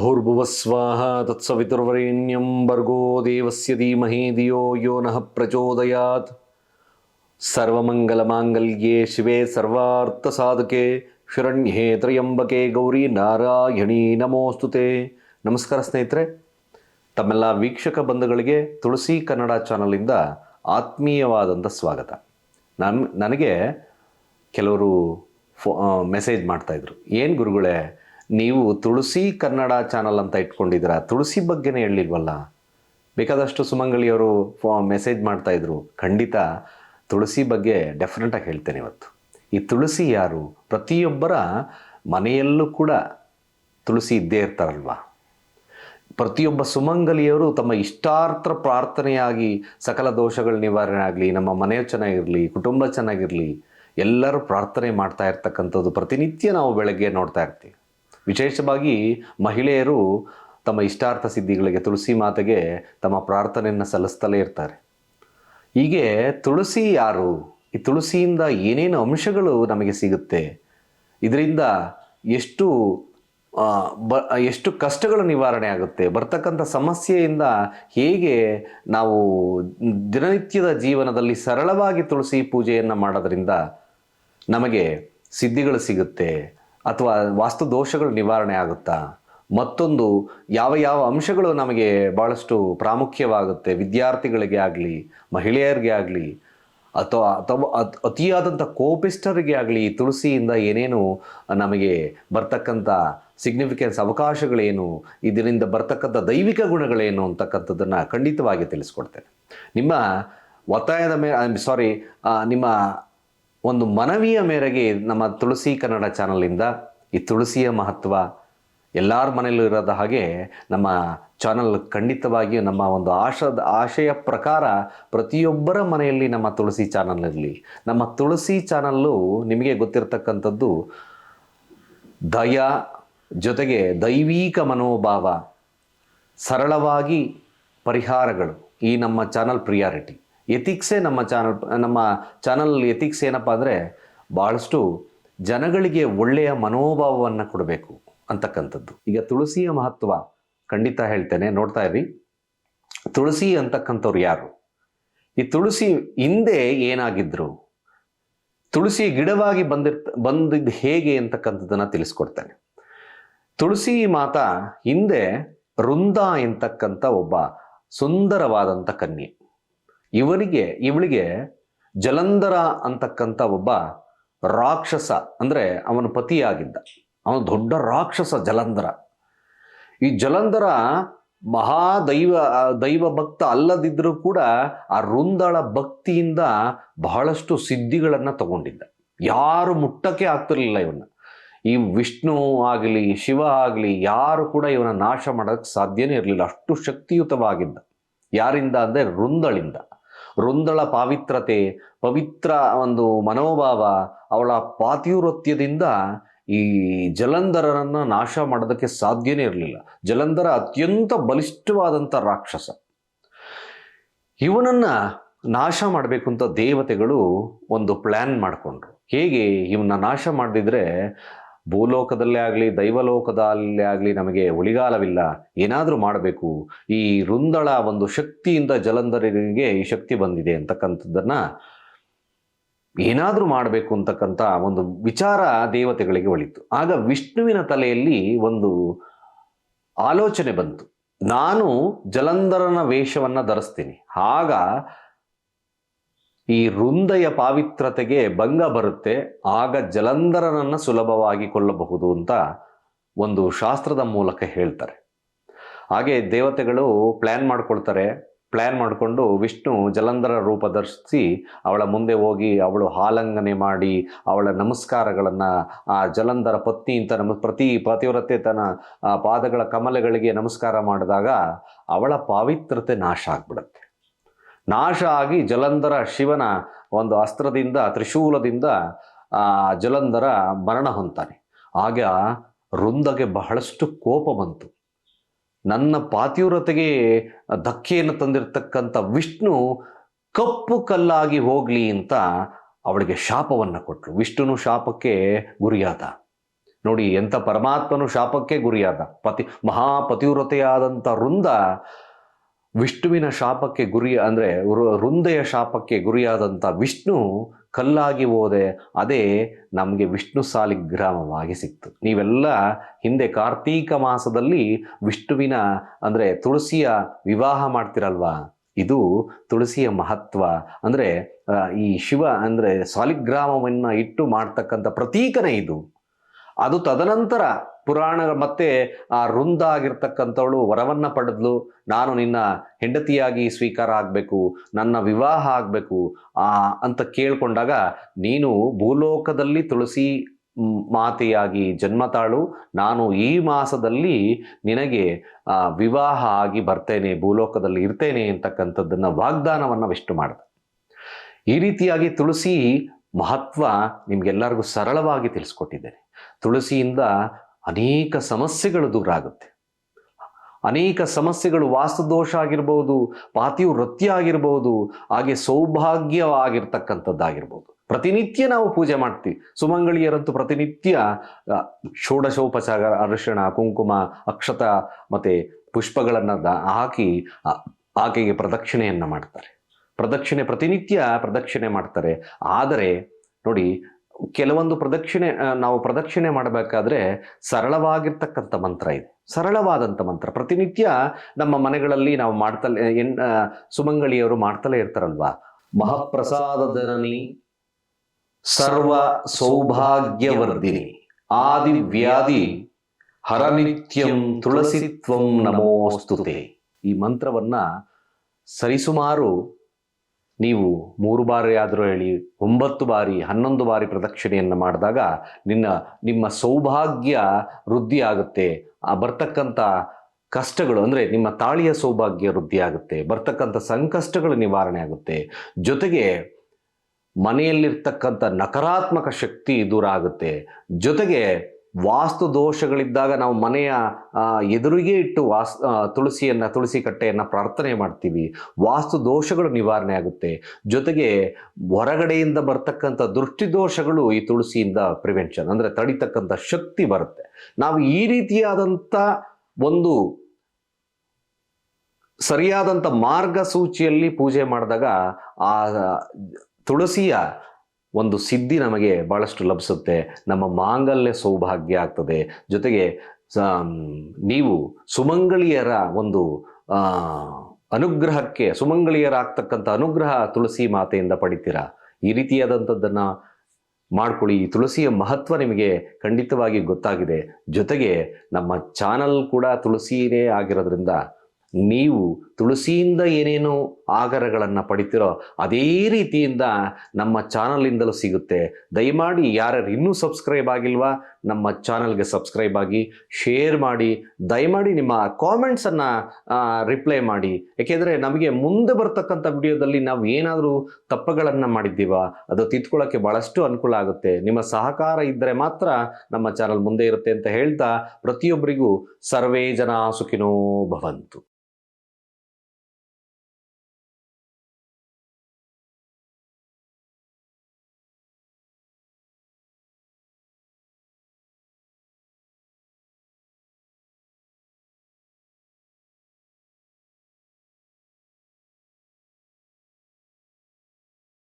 ಭೂರ್ಭುವಸ್ವಾಹ ತತ್ಸವಿತುರ್ವರೆಣ್ಯಂ ಭರ್ಗೋ ದೇವಸ್ಯ ಧೀಮಹಿ ಧಿಯೋ ಯೋ ನಃ ಪ್ರಚೋದಯಾತ್ ಸರ್ವಮಂಗಲಮಾಂಗಲ್ಯೆ ಶಿವೆ ಸರ್ವಾರ್ಥಸಾಧಕೆ ಶರಣ್ಯೇ ತ್ರಯಂಬಕೆ ಗೌರಿ ನಾರಾಯಣಿ ನಮೋಸ್ತುತೆ ನಮಸ್ಕಾರ ಸ್ನೇಹಿತರೆ, ತಮ್ಮೆಲ್ಲ ವೀಕ್ಷಕ ಬಂಧುಗಳಿಗೆ ತುಳಸಿ ಕನ್ನಡ ಚಾನಲಿಂದ ಆತ್ಮೀಯವಾದಂಥ ಸ್ವಾಗತ. ನನ್, ನನಗೆ ಕೆಲವರು ಫೋ ಮೆಸೇಜ್ ಮಾಡ್ತಾಯಿದ್ರು ಏನು ಗುರುಗಳೇ ನೀವು ತುಳಸಿ ಕನ್ನಡ ಚಾನಲ್ ಅಂತ ಇಟ್ಕೊಂಡಿದ್ದೀರಾ? ತುಳಸಿ ಬಗ್ಗೆನೇ ಹೇಳಿಲ್ವಲ್ಲ ಬೇಕಾದಷ್ಟು ಸುಮಂಗಳಿಯವರು ಫೋ ಮೆಸೇಜ್ ಮಾಡ್ತಾಯಿದ್ರು ಖಂಡಿತ ತುಳಸಿ ಬಗ್ಗೆ ಡೆಫಿನೆಟಾಗಿ ಹೇಳ್ತೇನೆ ಇವತ್ತು. ಈ ತುಳಸಿ ಯಾರು? ಪ್ರತಿಯೊಬ್ಬರ ಮನೆಯಲ್ಲೂ ಕೂಡ ತುಳಸಿ ಇದ್ದೇ ಇರ್ತಾರಲ್ವಾ? ಪ್ರತಿಯೊಬ್ಬ ಸುಮಂಗಲಿಯವರು ತಮ್ಮ ಇಷ್ಟಾರ್ಥ ಪ್ರಾರ್ಥನೆಯಾಗಿ ಸಕಲ ದೋಷಗಳ ನಿವಾರಣೆ ಆಗಲಿ, ನಮ್ಮ ಮನೆಯು ಚೆನ್ನಾಗಿರಲಿ, ಕುಟುಂಬ ಚೆನ್ನಾಗಿರಲಿ, ಎಲ್ಲರೂ ಪ್ರಾರ್ಥನೆ ಮಾಡ್ತಾ ಇರ್ತಕ್ಕಂಥದ್ದು ಪ್ರತಿನಿತ್ಯ ನಾವು ಬೆಳಗ್ಗೆ ನೋಡ್ತಾ ಇರ್ತೀವಿ. ವಿಶೇಷವಾಗಿ ಮಹಿಳೆಯರು ತಮ್ಮ ಇಷ್ಟಾರ್ಥ ಸಿದ್ಧಿಗಳಿಗೆ ತುಳಸಿ ಮಾತೆಗೆ ತಮ್ಮ ಪ್ರಾರ್ಥನೆಯನ್ನು ಸಲ್ಲಿಸ್ತಲೇ ಇರ್ತಾರೆ. ಹೀಗೆ ತುಳಸಿ ಯಾರು? ಈ ತುಳಸಿಯಿಂದ ಏನೇನು ಅಂಶಗಳು ನಮಗೆ ಸಿಗುತ್ತೆ? ಇದರಿಂದ ಎಷ್ಟು ಬ, ಎಷ್ಟು ಕಷ್ಟಗಳು ನಿವಾರಣೆ ಆಗುತ್ತೆ? ಬರ್ತಕ್ಕಂಥ ಸಮಸ್ಯೆಯಿಂದ ಹೇಗೆ ನಾವು ದಿನನಿತ್ಯದ ಜೀವನದಲ್ಲಿ ಸರಳವಾಗಿ ತುಳಸಿ ಪೂಜೆಯನ್ನು ಮಾಡೋದರಿಂದ ನಮಗೆ ಸಿದ್ಧಿಗಳು ಸಿಗುತ್ತೆ? ಅಥವಾ ವಾಸ್ತು ದೋಷಗಳು ನಿವಾರಣೆ ಆಗುತ್ತಾ? ಮತ್ತೊಂದು, ಯಾವ ಯಾವ ಅಂಶಗಳು ನಮಗೆ ಭಾಳಷ್ಟು ಪ್ರಾಮುಖ್ಯವಾಗುತ್ತೆ? ವಿದ್ಯಾರ್ಥಿಗಳಿಗೆ ಆಗಲಿ, ಮಹಿಳೆಯರಿಗೆ ಆಗಲಿ, ಅಥವಾ ಅಥವಾ ಅತ್- ಅತಿಯಾದಂಥ ಕೋಪಿಸ್ಟರಿಗೆ ಆಗಲಿ ಈ ತುಳಸಿಯಿಂದ ಏನೇನು ನಮಗೆ ಬರ್ತಕ್ಕಂಥ ಸಿಗ್ನಿಫಿಕೆನ್ಸ್ ಅವಕಾಶಗಳೇನು? ಇದರಿಂದ ಬರ್ತಕ್ಕಂಥ ದೈವಿಕ ಗುಣಗಳೇನು? ಅಂತಕ್ಕಂಥದ್ದನ್ನು ಖಂಡಿತವಾಗಿ ತಿಳಿಸ್ಕೊಡ್ತೇನೆ. ನಿಮ್ಮ ಒತ್ತಾಯದ ಮೇ ಸಾರಿ ನಿಮ್ಮ ಒಂದು ಮನವಿಯ ಮೇರೆಗೆ ನಮ್ಮ ತುಳಸಿ ಕನ್ನಡ ಚಾನಲಿಂದ ಈ ತುಳಸಿಯ ಮಹತ್ವ ಎಲ್ಲರ ಮನೆಯಲ್ಲೂ ಇರೋದ ಹಾಗೆ ನಮ್ಮ ಚಾನಲ್ ಖಂಡಿತವಾಗಿಯೂ ನಮ್ಮ ಒಂದು ಆಶದ, ಆಶಯ ಪ್ರಕಾರ ಪ್ರತಿಯೊಬ್ಬರ ಮನೆಯಲ್ಲಿ ನಮ್ಮ ತುಳಸಿ ಚಾನಲ್ ಇರಲಿ. ನಮ್ಮ ತುಳಸಿ ಚಾನಲ್ಲು ನಿಮಗೆ ಗೊತ್ತಿರತಕ್ಕಂಥದ್ದು ದಯ ಜೊತೆಗೆ ದೈವೀಕ ಮನೋಭಾವ, ಸರಳವಾಗಿ ಪರಿಹಾರಗಳು ಈ ನಮ್ಮ ಚಾನಲ್ ಪ್ರಿಯಾರಿಟಿ. ಎಥಿಕ್ಸೇ ನಮ್ಮ ಚಾನಲ್ ನಮ್ಮ ಚಾನಲ್ ಎಥಿಕ್ಸ್ ಏನಪ್ಪ ಅಂದರೆ ಭಾಳಷ್ಟು ಜನಗಳಿಗೆ ಒಳ್ಳೆಯ ಮನೋಭಾವವನ್ನು ಕೊಡಬೇಕು ಅಂತಕ್ಕಂಥದ್ದು. ಈಗ ತುಳಸಿಯ ಮಹತ್ವ ಖಂಡಿತ ಹೇಳ್ತೇನೆ, ನೋಡ್ತಾ ಇರಿ ತುಳಸಿ ಅಂತಕ್ಕಂಥವ್ರು ಯಾರು? ಈ ತುಳಸಿ ಹಿಂದೆ ಏನಾಗಿದ್ರು? ತುಳಸಿ ಗಿಡವಾಗಿ ಬಂದಿರ್ತ ಬಂದಿದ್ದು ಹೇಗೆ ಅಂತಕ್ಕಂಥದ್ದನ್ನು ತಿಳಿಸ್ಕೊಡ್ತೇನೆ. ತುಳಸಿ ಮಾತಾ ಹಿಂದೆ ವೃಂದ ಎಂತಕ್ಕಂಥ ಒಬ್ಬ ಸುಂದರವಾದಂಥ ಕನ್ಯೆ. ಇವನಿಗೆ ಇವಳಿಗೆ ಜಲಂಧರ ಅಂತಕ್ಕಂಥ ಒಬ್ಬ ರಾಕ್ಷಸ, ಅಂದರೆ ಅವನ ಪತಿಯಾಗಿದ್ದ. ಅವನು ದೊಡ್ಡ ರಾಕ್ಷಸ ಜಲಂಧರ. ಈ ಜಲಂಧರ ಮಹಾ ದೈವ ದೈವ ಭಕ್ತ ಅಲ್ಲದಿದ್ದರೂ ಕೂಡ ಆ ರುಂದಳ ಭಕ್ತಿಯಿಂದ ಬಹಳಷ್ಟು ಸಿದ್ಧಿಗಳನ್ನು ತಗೊಂಡಿದ್ದ. ಯಾರು ಮುಟ್ಟಕ್ಕೆ ಆಗ್ತಿರ್ಲಿಲ್ಲ ಇವನ್ನ. ಈ ವಿಷ್ಣು ಆಗಲಿ, ಶಿವ ಆಗಲಿ, ಯಾರು ಕೂಡ ಇವನ ನಾಶ ಮಾಡೋಕ್ಕೆ ಸಾಧ್ಯನೇ ಇರಲಿಲ್ಲ. ಅಷ್ಟು ಶಕ್ತಿಯುತವಾಗಿದ್ದ. ಯಾರಿಂದ ಅಂದರೆ ವೃಂದಳಿಂದ ವೃಂದಳ ಪಾವಿತ್ರತೆ, ಪವಿತ್ರ ಒಂದು ಮನೋಭಾವ ಅವಳ ಪಾತಿವೃತ್ಯದಿಂದ ಈ ಜಲಂಧರನ್ನ ನಾಶ ಮಾಡೋದಕ್ಕೆ ಸಾಧ್ಯನೇ ಇರಲಿಲ್ಲ. ಜಲಂಧರ ಅತ್ಯಂತ ಬಲಿಷ್ಠವಾದಂಥ ರಾಕ್ಷಸ. ಇವನನ್ನ ನಾಶ ಮಾಡಬೇಕು ಅಂತ ದೇವತೆಗಳು ಒಂದು ಪ್ಲ್ಯಾನ್ ಮಾಡಿಕೊಂಡ್ರು. ಹೇಗೆ ಇವನ್ನ ನಾಶ ಮಾಡದಿದ್ರೆ ಭೂಲೋಕದಲ್ಲೇ ಆಗಲಿ, ದೈವಲೋಕದಲ್ಲೇ ಆಗಲಿ ನಮಗೆ ಉಳಿಗಾಲವಿಲ್ಲ ಏನಾದರೂ ಮಾಡಬೇಕು. ಈ ರುಂದಳ ಒಂದು ಶಕ್ತಿಯಿಂದ ಜಲಂಧರಿಗೆ ಈ ಶಕ್ತಿ ಬಂದಿದೆ ಅಂತಕ್ಕಂಥದ್ದನ್ನು ಏನಾದರೂ ಮಾಡಬೇಕು ಅಂತಕ್ಕಂಥ ಒಂದು ವಿಚಾರ ದೇವತೆಗಳಿಗೆ ಒಳಿತು. ಆಗ ವಿಷ್ಣುವಿನ ತಲೆಯಲ್ಲಿ ಒಂದು ಆಲೋಚನೆ ಬಂತು. ನಾನು ಜಲಂಧರನ ವೇಷವನ್ನು ಧರಿಸ್ತೀನಿ. ಆಗ ಈ ವೃಂದಯ ಪಾವಿತ್ರತೆಗೆ ಭಂಗ ಬರುತ್ತೆ, ಆಗ ಜಲಂಧರನನ್ನು ಸುಲಭವಾಗಿ ಕೊಲ್ಲಬಹುದು ಅಂತ ಒಂದು ಶಾಸ್ತ್ರದ ಮೂಲಕ ಹೇಳ್ತಾರೆ. ಹಾಗೆ ದೇವತೆಗಳು ಪ್ಲ್ಯಾನ್ ಮಾಡ್ಕೊಳ್ತಾರೆ. ಪ್ಲ್ಯಾನ್ ಮಾಡಿಕೊಂಡು ವಿಷ್ಣು ಜಲಂಧರ ರೂಪ ಧರಿಸಿ ಅವಳ ಮುಂದೆ ಹೋಗಿ ಅವಳು ಹಾಲಂಗನೆ ಮಾಡಿ ಅವಳ ನಮಸ್ಕಾರಗಳನ್ನು ಆ ಜಲಂಧರ ಪತ್ನಿ ಅಂತ ನಮ ಪ್ರತಿ ಪತಿವ್ರತೆ ತನ್ನ ಪಾದಗಳ ಕಮಲಗಳಿಗೆ ನಮಸ್ಕಾರ ಮಾಡಿದಾಗ ಅವಳ ಪಾವಿತ್ರತೆ ನಾಶ ಆಗ್ಬಿಡುತ್ತೆ. ನಾಶ ಆಗಿ ಜಲಂಧರ ಶಿವನ ಒಂದು ಅಸ್ತ್ರದಿಂದ, ತ್ರಿಶೂಲದಿಂದ ಜಲಂಧರ ಮರಣ ಹೊಂತಾನೆ ಆಗ ವೃಂದಗೆ ಬಹಳಷ್ಟು ಕೋಪ ಬಂತು. ನನ್ನ ಪಾತಿವ್ರತೆಗೆ ಧಕ್ಕೆಯನ್ನು ತಂದಿರತಕ್ಕಂಥ ವಿಷ್ಣು ಕಪ್ಪು ಕಲ್ಲಾಗಿ ಹೋಗ್ಲಿ ಅಂತ ಅವಳಿಗೆ ಶಾಪವನ್ನು ಕೊಟ್ಟರು ವಿಷ್ಣುನು ಶಾಪಕ್ಕೆ ಗುರಿಯಾದ. ನೋಡಿ, ಎಂಥ ಪರಮಾತ್ಮನು ಶಾಪಕ್ಕೆ ಗುರಿಯಾದ. ಪತಿ ಮಹಾಪತಿವ್ರತೆಯಾದಂಥ ವೃಂದ ವಿಷ್ಣುವಿನ ಶಾಪಕ್ಕೆ ಗುರಿ ಅಂದರೆ ವೃಂದೆಯ ಶಾಪಕ್ಕೆ ಗುರಿಯಾದಂಥ ವಿಷ್ಣು ಕಲ್ಲಾಗಿ ಹೋದೆ, ಅದೇ ನಮಗೆ ವಿಷ್ಣು ಸಾಲಿಗ್ರಾಮವಾಗಿ ಸಿಕ್ತು. ನೀವೆಲ್ಲ ಹಿಂದೆ ಕಾರ್ತೀಕ ಮಾಸದಲ್ಲಿ ವಿಷ್ಣುವಿನ, ಅಂದರೆ ತುಳಸಿಯ ವಿವಾಹ ಮಾಡ್ತಿರಲ್ವಾ? ಇದು ತುಳಸಿಯ ಮಹತ್ವ. ಅಂದರೆ ಈ ಶಿವ, ಅಂದರೆ ಸಾಲಿಗ್ರಾಮವನ್ನು ಇಟ್ಟು ಮಾಡ್ತಕ್ಕಂಥ ಪ್ರತೀಕನೇ ಇದು. ಅದು ತದನಂತರ ಪುರಾಣ ಮತ್ತೆ ಆ ವೃಂದ ಆಗಿರ್ತಕ್ಕಂಥವಳು ವರವನ್ನ ಪಡೆದ್ಲು. ನಾನು ನಿನ್ನ ಹೆಂಡತಿಯಾಗಿ ಸ್ವೀಕಾರ ಆಗಬೇಕು, ನನ್ನ ವಿವಾಹ ಆಗಬೇಕು, ಆ, ಅಂತ ಕೇಳ್ಕೊಂಡಾಗ ನೀನು ಭೂಲೋಕದಲ್ಲಿ ತುಳಸಿ ಮಾತೆಯಾಗಿ ಜನ್ಮ ತಾಳು. ನಾನು ಈ ಮಾಸದಲ್ಲಿ ನಿನಗೆ ವಿವಾಹ ಆಗಿ ಬರ್ತೇನೆ, ಭೂಲೋಕದಲ್ಲಿ ಇರ್ತೇನೆ ಅಂತಕ್ಕಂಥದ್ದನ್ನು ವಾಗ್ದಾನವನ್ನು ವಿಷ್ಣು ಮಾಡಿದೆ. ಈ ರೀತಿಯಾಗಿ ತುಳಸಿ ಮಹತ್ವ ನಿಮ್ಗೆಲ್ಲರಿಗೂ ಸರಳವಾಗಿ ತಿಳಿಸ್ಕೊಟ್ಟಿದ್ದೇನೆ. ತುಳಸಿಯಿಂದ ಅನೇಕ ಸಮಸ್ಯೆಗಳು ದೂರ ಆಗುತ್ತೆ ಅನೇಕ ಸಮಸ್ಯೆಗಳು ವಾಸ್ತುದೋಷ ಆಗಿರ್ಬೋದು ವೃತ್ತಿ ಆಗಿರ್ಬೋದು, ಹಾಗೆ ಸೌಭಾಗ್ಯವಾಗಿರ್ತಕ್ಕಂಥದ್ದಾಗಿರ್ಬೋದು ಪ್ರತಿನಿತ್ಯ ನಾವು ಪೂಜೆ ಮಾಡ್ತೀವಿ. ಸುಮಂಗಳಿಯರಂತೂ ಪ್ರತಿನಿತ್ಯ ಷೋಡಶೋಪಚಾರ, ಅರಿಶಿಣ, ಕುಂಕುಮ, ಅಕ್ಷತ ಮತ್ತೆ ಪುಷ್ಪಗಳನ್ನು ಹಾಕಿ ಆಕೆಗೆ ಪ್ರದಕ್ಷಿಣೆಯನ್ನು ಮಾಡ್ತಾರೆ. ಪ್ರದಕ್ಷಿಣೆ ಪ್ರತಿನಿತ್ಯ ಪ್ರದಕ್ಷಿಣೆ ಮಾಡ್ತಾರೆ. ಆದರೆ ನೋಡಿ ಕೆಲವೊಂದು ಪ್ರದಕ್ಷಿಣೆ ನಾವು ಪ್ರದಕ್ಷಿಣೆ ಮಾಡಬೇಕಾದ್ರೆ ಸರಳವಾಗಿರ್ತಕ್ಕಂಥ ಮಂತ್ರ ಇದೆ. ಸರಳವಾದಂಥ ಮಂತ್ರ. ಪ್ರತಿನಿತ್ಯ ನಮ್ಮ ಮನೆಗಳಲ್ಲಿ ನಾವು ಮಾಡ್ತಲೇ, ಎನ್ ಸುಮಂಗಳಿಯವರು ಮಾಡ್ತಲೇ ಇರ್ತಾರಲ್ವಾ? ಮಹಾಪ್ರಸಾದ ಜನನಿ ಸರ್ವ ಸೌಭಾಗ್ಯವರ್ಧಿನಿ ಆದಿ ವ್ಯಾಧಿ ಹರನಿತ್ಯಂ ತುಳಸಿತ್ವಂ ನಮೋಸ್ತುತೆ. ಈ ಮಂತ್ರವನ್ನ ಸರಿಸುಮಾರು ನೀವು ಮೂರು ಬಾರಿ ಆದರೂ ಹೇಳಿ, ಒಂಬತ್ತು ಬಾರಿ, ಹನ್ನೊಂದು ಬಾರಿ ಪ್ರದಕ್ಷಿಣೆಯನ್ನು ಮಾಡಿದಾಗ ನಿನ್ನ, ನಿಮ್ಮ ಸೌಭಾಗ್ಯ ವೃದ್ಧಿಯಾಗುತ್ತೆ. ಆ ಬರ್ತಕ್ಕಂಥ ಕಷ್ಟಗಳು, ಅಂದರೆ ನಿಮ್ಮ ತಾಳಿಯ ಸೌಭಾಗ್ಯ ವೃದ್ಧಿಯಾಗುತ್ತೆ. ಬರ್ತಕ್ಕಂಥ ಸಂಕಷ್ಟಗಳು ನಿವಾರಣೆ ಆಗುತ್ತೆ. ಜೊತೆಗೆ ಮನೆಯಲ್ಲಿರ್ತಕ್ಕಂಥ ನಕಾರಾತ್ಮಕ ಶಕ್ತಿ ದೂರ ಆಗುತ್ತೆ. ಜೊತೆಗೆ ವಾಸ್ತು ದೋಷಗಳಿದ್ದಾಗ ನಾವು ಮನೆಯ ಎದುರಿಗೆ ಇಟ್ಟು ವಾಸ್ ತುಳಸಿಯನ್ನು, ತುಳಸಿ ಕಟ್ಟೆಯನ್ನು ಪ್ರಾರ್ಥನೆ ಮಾಡ್ತೀವಿ. ವಾಸ್ತು ದೋಷಗಳು ನಿವಾರಣೆ ಆಗುತ್ತೆ. ಜೊತೆಗೆ ಹೊರಗಡೆಯಿಂದ ಬರ್ತಕ್ಕಂಥ ದೃಷ್ಟಿ ದೋಷಗಳು ಈ ತುಳಸಿಯಿಂದ ಪ್ರಿವೆನ್ಷನ್, ಅಂದರೆ ತಡಿತಕ್ಕಂಥ ಶಕ್ತಿ ಬರುತ್ತೆ. ನಾವು ಈ ರೀತಿಯಾದಂಥ ಒಂದು ಸರಿಯಾದಂಥ ಮಾರ್ಗಸೂಚಿಯಲ್ಲಿ ಪೂಜೆ ಮಾಡಿದಾಗ ಆ, ತುಳಸಿಯ ಒಂದು ಸಿದ್ಧಿ ನಮಗೆ ಭಾಳಷ್ಟು ಲಭಿಸುತ್ತೆ. ನಮ್ಮ ಮಾಂಗಲ್ಯ ಸೌಭಾಗ್ಯ ಆಗ್ತದೆ. ಜೊತೆಗೆ ನೀವು ಸುಮಂಗಳಿಯರ ಒಂದು ಅನುಗ್ರಹಕ್ಕೆ ಸುಮಂಗಳಿಯರಾಗ್ತಕ್ಕಂಥ ಅನುಗ್ರಹ ತುಳಸಿ ಮಾತೆಯಿಂದ ಪಡಿತೀರಾ? ಈ ರೀತಿಯಾದಂಥದ್ದನ್ನು ಮಾಡ್ಕೊಳ್ಳಿ. ಈ ತುಳಸಿಯ ಮಹತ್ವ ನಿಮಗೆ ಖಂಡಿತವಾಗಿ ಗೊತ್ತಾಗಿದೆ. ಜೊತೆಗೆ, ನಮ್ಮ ಚಾನಲ್ ಕೂಡ ತುಳಸಿಯೇ ಆಗಿರೋದ್ರಿಂದ, ನೀವು ತುಳಸಿಯಿಂದ ಏನೇನು ಆಗರಗಳನ್ನು ಪಡಿತೀರೋ ಅದೇ ರೀತಿಯಿಂದ ನಮ್ಮ ಚಾನಲಿಂದಲೂ ಸಿಗುತ್ತೆ. ದಯಮಾಡಿ ಯಾರ್ಯಾರು ಇನ್ನೂ ಸಬ್ಸ್ಕ್ರೈಬ್ ಆಗಿಲ್ವಾ, ನಮ್ಮ ಚಾನಲ್ಗೆ ಸಬ್ಸ್ಕ್ರೈಬ್ ಆಗಿ, ಶೇರ್ ಮಾಡಿ, ದಯಮಾಡಿ ನಿಮ್ಮ ಕಾಮೆಂಟ್ಸನ್ನು ರಿಪ್ಲೈ ಮಾಡಿ. ಏಕೆಂದರೆ ನಮಗೆ ಮುಂದೆ ಬರ್ತಕ್ಕಂಥ ವಿಡಿಯೋದಲ್ಲಿ ನಾವು ಏನಾದರೂ ತಪ್ಪುಗಳನ್ನು ಮಾಡಿದ್ದೀವ, ಅದು ತಿದ್ಕೊಳ್ಳೋಕ್ಕೆ ಭಾಳಷ್ಟು ಅನುಕೂಲ ಆಗುತ್ತೆ. ನಿಮ್ಮ ಸಹಕಾರ ಇದ್ದರೆ ಮಾತ್ರ ನಮ್ಮ ಚಾನಲ್ ಮುಂದೆ ಇರುತ್ತೆ ಅಂತ ಹೇಳ್ತಾ ಪ್ರತಿಯೊಬ್ಬರಿಗೂ ಸರ್ವೇ ಜನ ಸುಖಿನೋ ಭವಂತು.